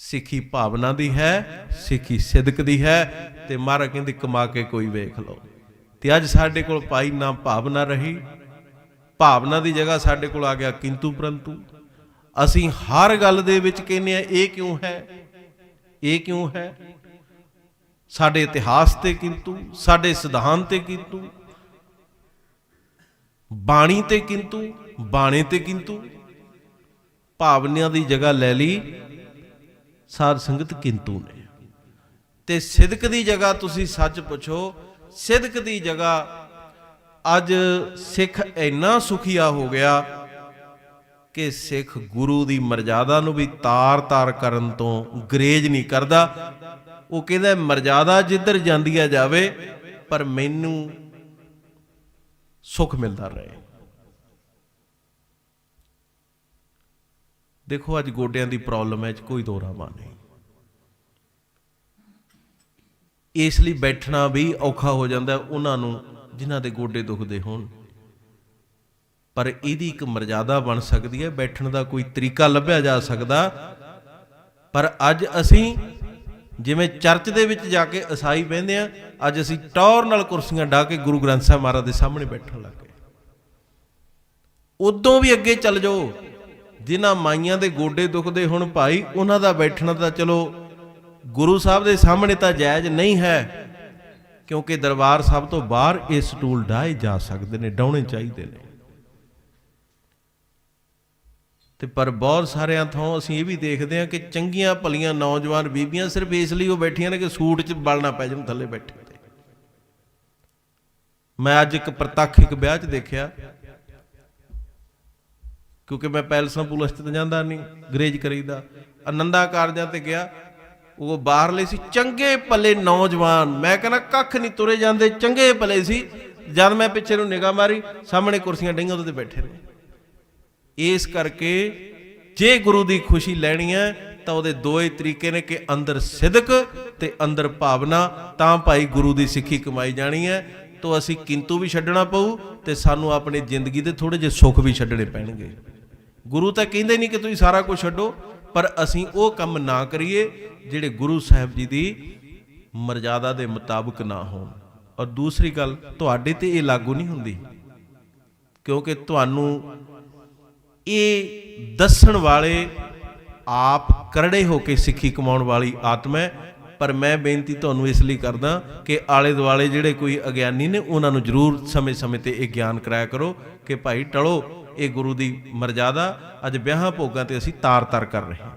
ਸਿੱਖੀ ਭਾਵਨਾ ਦੀ ਹੈ, ਸਿੱਖੀ ਸਿਦਕ ਦੀ ਹੈ ਤੇ ਮਹਾਰਾਜ ਕਹਿੰਦੇ ਕਮਾ ਕੇ ਕੋਈ ਵੇਖ ਲਓ। ਤੇ ਅੱਜ ਸਾਡੇ ਕੋਲ ਪਾਈ ਨਾ ਭਾਵਨਾ ਰਹੀ, ਭਾਵਨਾ ਦੀ ਜਗ੍ਹਾ ਸਾਡੇ ਕੋਲ ਆ ਗਿਆ ਕਿੰਤੂ ਪਰੰਤੂ। ਅਸੀਂ ਹਰ ਗੱਲ ਦੇ ਵਿੱਚ ਕਹਿੰਦੇ ਆ ਇਹ ਕਿਉਂ ਹੈ? ਇਹ ਕਿਉਂ ਹੈ? ਸਾਡੇ ਇਤਿਹਾਸ ਤੇ ਕਿੰਤੂ, ਸਾਡੇ ਸਿਧਾਂਤ ਤੇ ਕਿੰਤੂ, ਬਾਣੀ ਤੇ ਕਿੰਤੂ, ਬਾਣੇ ਤੇ ਕਿੰਤੂ, ਭਾਵਨਿਆਂ ਦੀ ਜਗ੍ਹਾ ਲੈ ਲਈ। ਸਾਧ ਸੰਗਤ ਕਿੰਤੂ ਨੇ। ਤੇ ਸਿਦਕ ਦੀ ਜਗ੍ਹਾ ਤੁਸੀਂ ਸੱਚ ਪੁੱਛੋ, ਸਿਦਕ ਦੀ ਜਗ੍ਹਾ ਅੱਜ ਸਿੱਖ ਇੰਨਾ ਸੁਖੀਆ ਹੋ ਗਿਆ ਕਿ ਸਿੱਖ ਗੁਰੂ ਦੀ ਮਰਜ਼ਾਦਾ ਨੂੰ ਵੀ ਤਾਰ-ਤਾਰ ਕਰਨ ਤੋਂ ਗਰੇਜ ਨਹੀਂ ਕਰਦਾ। ਉਹ ਕਹਿੰਦਾ, ਮਰਜ਼ਾਦਾ ਜਿੱਧਰ ਜਾਂਦੀ ਆ ਜਾਵੇ, ਪਰ ਮੈਨੂੰ ਸੁਖ ਮਿਲਦਾ ਰਹੇ। ਦੇਖੋ, ਅੱਜ ਗੋਡਿਆਂ ਦੀ ਪ੍ਰੋਬਲਮ ਹੈ ਚ ਕੋਈ ਦੋ ਰਾਮਾ ਨਹੀਂ। ਇਸ ਲਈ ਬੈਠਣਾ ਵੀ ਔਖਾ ਹੋ ਜਾਂਦਾ ਉਹਨਾਂ ਨੂੰ ਜਿਨ੍ਹਾਂ ਦੇ ਗੋਡੇ ਦੁਖਦੇ ਹੋਣ। ਪਰ ਇਹਦੀ ਇੱਕ ਮਰਜ਼ਾਦਾ ਬਣ ਸਕਦੀ ਹੈ, ਬੈਠਣ ਦਾ ਕੋਈ ਤਰੀਕਾ ਲੱਭਿਆ ਜਾ ਸਕਦਾ। ਪਰ ਅੱਜ ਅਸੀਂ ਜਿਵੇਂ ਚਰਚ ਦੇ ਵਿੱਚ ਜਾ ਕੇ ਈਸਾਈ ਬਹਿੰਦੇ ਆ ਅੱਜ ਅਸੀਂ ਟੌਰ ਨਾਲ ਕੁਰਸੀਆਂ ਢਾ ਕੇ ਗੁਰੂ ਗ੍ਰੰਥ ਸਾਹਿਬ ਮਹਾਰਾਜ ਦੇ ਸਾਹਮਣੇ ਬੈਠਣ ਲੱਗ ਗਏ। ਉਦੋਂ ਵੀ ਅੱਗੇ ਚੱਲ ਜਾਓ। ਜਿਨ੍ਹਾਂ ਮਾਈਆਂ ਦੇ ਗੋਡੇ ਦੁਖਦੇ ਹੁਣ ਭਾਈ, ਉਹਨਾਂ ਦਾ ਬੈਠਣਾ ਤਾਂ ਚਲੋ ਗੁਰੂ ਸਾਹਿਬ ਦੇ ਸਾਹਮਣੇ ਤਾਂ ਜਾਇਜ਼ ਨਹੀਂ ਹੈ, ਕਿਉਂਕਿ ਦਰਬਾਰ ਸਾਹਿਬ ਤੋਂ ਬਾਹਰ ਇਹ ਸਟੂਲ ਢਾਏ ਜਾ ਸਕਦੇ ਨੇ ਡਾਉਣੇ ਚਾਹੀਦੇ ਨੇ। ਤੇ ਪਰ ਬਹੁਤ ਸਾਰਿਆਂ ਥਾਂ ਅਸੀਂ ਇਹ ਵੀ ਦੇਖਦੇ ਹਾਂ ਕਿ ਚੰਗੀਆਂ ਭਲੀਆਂ ਨੌਜਵਾਨ ਬੀਬੀਆਂ ਸਿਰਫ ਇਸ ਲਈ ਉਹ ਬੈਠੀਆਂ ਨੇ ਕਿ ਸੂਟ 'ਚ ਬਲਣਾ ਪੈ ਜਾਣ ਥੱਲੇ ਬੈਠੇ ਤੇ ਮੈਂ ਅੱਜ ਇੱਕ ਪ੍ਰਤੱਖ ਇੱਕ ਵਿਆਹ 'ਚ ਦੇਖਿਆ ਕਿਉਂਕਿ ਮੈਂ ਪੈਲਸਾਂ ਪੁਲਿਸ 'ਚ ਤਾਂ ਜਾਂਦਾ ਨਹੀਂ, ਗਰੇਜ ਕਰੀਦਾ। ਆਨੰਦਾ ਕਾਰਜਾਂ ਤੇ ਗਿਆ। ਉਹ ਬਾਹਰਲੇ ਸੀ, ਚੰਗੇ ਭਲੇ ਨੌਜਵਾਨ। ਮੈਂ ਕਹਿੰਦਾ, ਕੱਖ ਨਹੀਂ ਤੁਰੇ ਜਾਂਦੇ, ਚੰਗੇ ਭਲੇ ਸੀ। ਜਦ ਮੈਂ ਪਿੱਛੇ ਨੂੰ ਨਿਗਾਹ ਮਾਰੀ, ਸਾਹਮਣੇ ਕੁਰਸੀਆਂ ਡਈਆਂ ਉਹਦੇ ਤੇ ਬੈਠੇ ਨੇ। ਇਸ ਕਰਕੇ ਜੇ ਗੁਰੂ ਦੀ ਖੁਸ਼ੀ ਲੈਣੀ ਹੈ, ਤਾਂ ਉਹਦੇ ਦੋਏ ਤਰੀਕੇ ਨੇ ਕਿ ਅੰਦਰ ਸਿਦਕ ਤੇ ਅੰਦਰ ਭਾਵਨਾ, ਤਾਂ ਭਾਈ ਗੁਰੂ ਦੀ ਸਿੱਖੀ ਕਮਾਈ ਜਾਣੀ ਹੈ। ਤੋਂ ਅਸੀਂ ਕਿੰਤੂ ਵੀ ਛੱਡਣਾ ਪਊ ਤੇ ਸਾਨੂੰ ਆਪਣੀ ਜ਼ਿੰਦਗੀ ਦੇ ਥੋੜੇ ਜਿਹੇ ਸੁੱਖ ਵੀ ਛੱਡਣੇ ਪੈਣਗੇ। ਗੁਰੂ ਤਾਂ ਕਹਿੰਦੇ ਨਹੀਂ ਕਿ ਤੁਸੀਂ ਸਾਰਾ ਕੁਝ ਛੱਡੋ, ਪਰ ਅਸੀਂ ਉਹ ਕੰਮ ਨਾ ਕਰੀਏ ਜਿਹੜੇ ਗੁਰੂ ਸਾਹਿਬ ਜੀ ਦੀ ਮਰਜ਼ਾਦਾ ਦੇ ਮੁਤਾਬਕ ਨਾ ਹੋਣ। ਔਰ ਦੂਸਰੀ ਗੱਲ, ਤੁਹਾਡੇ ਤੇ ਇਹ ਲਾਗੂ ਨਹੀਂ ਹੁੰਦੀ, ਕਿਉਂਕਿ ਤੁਹਾਨੂੰ ਇਹ ਦੱਸਣ ਵਾਲੇ ਆਪ ਕਰੜੇ ਹੋ ਕੇ ਸਿੱਖੀ ਕਮਾਉਣ ਵਾਲੀ ਆਤਮਾ ਪਰ ਮੈਂ ਬੇਨਤੀ ਤੁਹਾਨੂੰ ਇਸ ਲਈ ਕਰਦਾ ਕਿ ਆਲੇ ਦੁਆਲੇ ਜਿਹੜੇ ਕੋਈ ਅਗਿਆਨੀ ਨੇ, ਉਹਨਾਂ ਨੂੰ ਜ਼ਰੂਰ ਸਮੇਂ-ਸਮੇਂ ਤੇ ਇਹ ਗਿਆਨ ਕਰਾਇਆ ਕਰੋ ਕਿ ਭਾਈ ਟਲੋ, ਇਹ ਗੁਰੂ ਦੀ ਮਰਜ਼ਾਦਾ, ਅੱਜ ਵਿਆਹਾਂ ਭੋਗਾਂ ਤੇ ਅਸੀਂ ਤਾਰ-ਤਾਰ ਕਰ ਰਹੇ ਹਾਂ।